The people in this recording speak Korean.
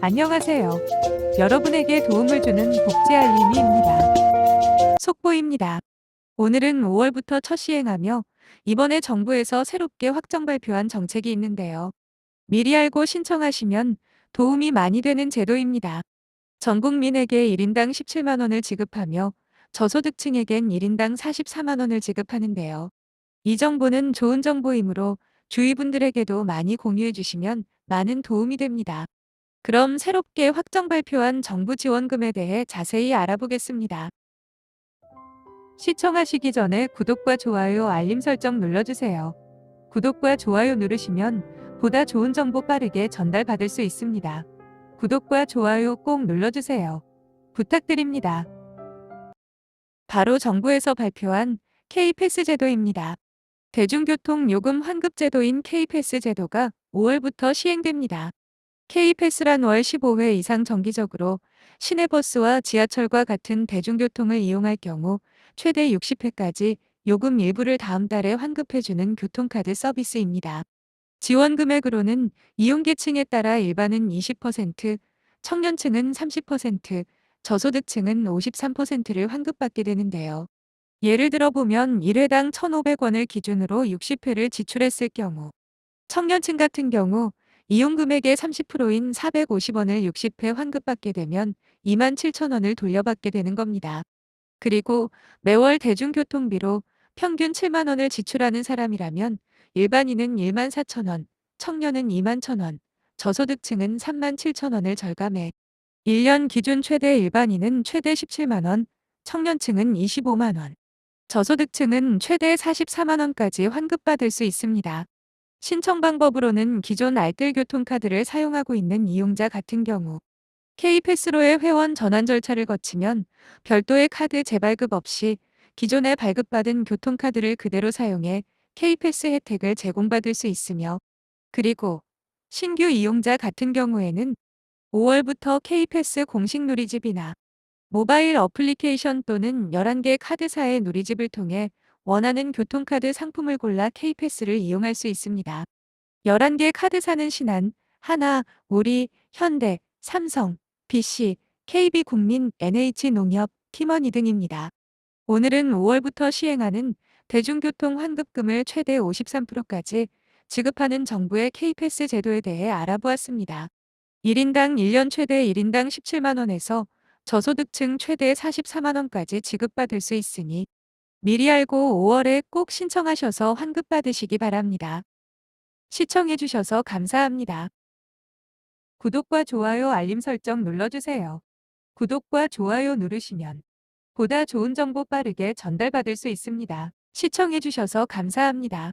안녕하세요. 여러분에게 도움을 주는 복지 알림이입니다. 속보입니다. 오늘은 5월부터 첫 시행하며 이번에 정부에서 새롭게 확정 발표한 정책이 있는데요. 미리 알고 신청하시면 도움이 많이 되는 제도입니다. 전 국민에게 1인당 17만 원을 지급하며 저소득층에겐 1인당 44만 원을 지급하는데요. 이 정보는 좋은 정보이므로 주위 분들에게도 많이 공유해 주시면 많은 도움이 됩니다. 그럼 새롭게 확정 발표한 정부 지원금에 대해 자세히 알아보겠습니다. 시청하시기 전에 구독과 좋아요, 알림 설정 눌러주세요. 구독과 좋아요 누르시면 보다 좋은 정보 빠르게 전달받을 수 있습니다. 구독과 좋아요 꼭 눌러주세요. 부탁드립니다. 바로 정부에서 발표한 K패스 제도입니다. 대중교통 요금 환급 제도인 K패스 제도가 5월부터 시행됩니다. K패스란 월 15회 이상 정기적으로 시내버스와 지하철과 같은 대중교통을 이용할 경우 최대 60회까지 요금 일부를 다음 달에 환급해주는 교통카드 서비스입니다. 지원 금액으로는 이용계층에 따라 일반은 20%, 청년층은 30%, 저소득층은 53%를 환급받게 되는데요. 예를 들어 보면 1회당 1,500원을 기준으로 60회를 지출했을 경우 청년층 같은 경우 이용 금액의 30%인 450원을 60회 환급받게 되면 27,000원을 돌려받게 되는 겁니다. 그리고 매월 대중교통비로 평균 7만 원을 지출하는 사람이라면 일반인은 1만 4천 원, 청년은 2만 1천 원, 저소득층은 3만 7천 원을 절감해 1년 기준 최대 일반인은 최대 17만 원, 청년층은 25만 원, 저소득층은 최대 44만 원까지 환급받을 수 있습니다. 신청 방법으로는 기존 알뜰 교통카드를 사용하고 있는 이용자 같은 경우 K패스로의 회원 전환 절차를 거치면 별도의 카드 재발급 없이 기존에 발급받은 교통카드를 그대로 사용해 K패스 혜택을 제공받을 수 있으며 그리고 신규 이용자 같은 경우에는 5월부터 K패스 공식 누리집이나 모바일 어플리케이션 또는 11개 카드사의 누리집을 통해 원하는 교통카드 상품을 골라 K패스를 이용할 수 있습니다. 11개 카드사는 신한, 하나, 우리, 현대, 삼성, BC, KB국민, NH농협, 팀원이 등입니다. 오늘은 5월부터 시행하는 대중교통 환급금을 최대 53%까지 지급하는 정부의 K패스 제도에 대해 알아보았습니다. 1인당 1년 최대 1인당 17만 원에서 저소득층 최대 44만 원까지 지급받을 수 있으니 미리 알고 5월에 꼭 신청하셔서 환급받으시기 바랍니다. 시청해주셔서 감사합니다. 구독과 좋아요 알림 설정 눌러주세요. 구독과 좋아요 누르시면 보다 좋은 정보 빠르게 전달받을 수 있습니다. 시청해주셔서 감사합니다.